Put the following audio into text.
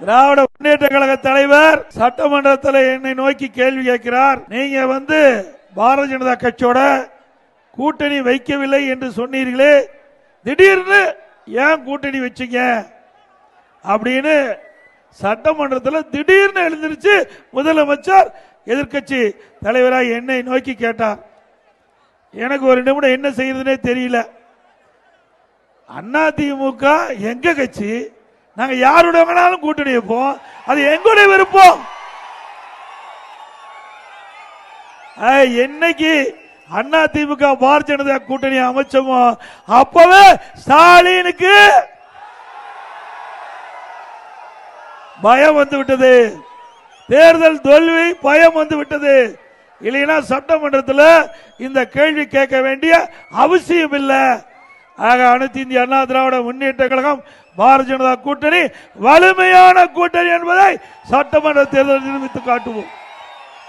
திராவிட முன்னேற்ற கழக தலைவர் சட்டமன்றத்தில் என்னை நோக்கி கேள்வி கேட்கிறார். நீங்க வந்து பாரதிய ஜனதா கட்சியோட கூட்டணி வைக்கவில்லை என்று சொன்னீர்களே திடீர்னு ஏன் கூட்டணி வச்சீங்க? அப்படின்னு சட்டமன்றத்தில் திடீர்னு எழுந்திருச்சு முதலமைச்சர் எதிர்க்கட்சி தலைவராக என்னை நோக்கி கேட்டார். எனக்கு ஒரு நிமிடம் என்ன செய்யறதுனே தெரியல. அண்ணா திமுக எங்க கட்சி? நாங்க யாருடைய வேணாலும் கூட்டணி வைப்போம். அது எங்களுடைய விருப்பம். என்னைக்கு அண்ணா திமுக பாரதிய ஜனதா கூட்டணி அமைச்சமோ அப்பவே ஸ்டாலினுக்கு பயம் வந்து விட்டது. தேர்தல் தோல்வி பயம் வந்து விட்டது. இல்லைன்னா சட்டமன்றத்தில் இந்த கேள்வி கேட்க வேண்டிய அவசியம் இல்லை ஆக அனைத்து இந்திய அண்ணா திராவிட முன்னேற்ற கழகம் பாரதிய ஜனதா கூட்டணி வலிமையான கூட்டணி என்பதை சட்டமன்ற தேர்தல் நிரூபித்து காட்டுவோம்.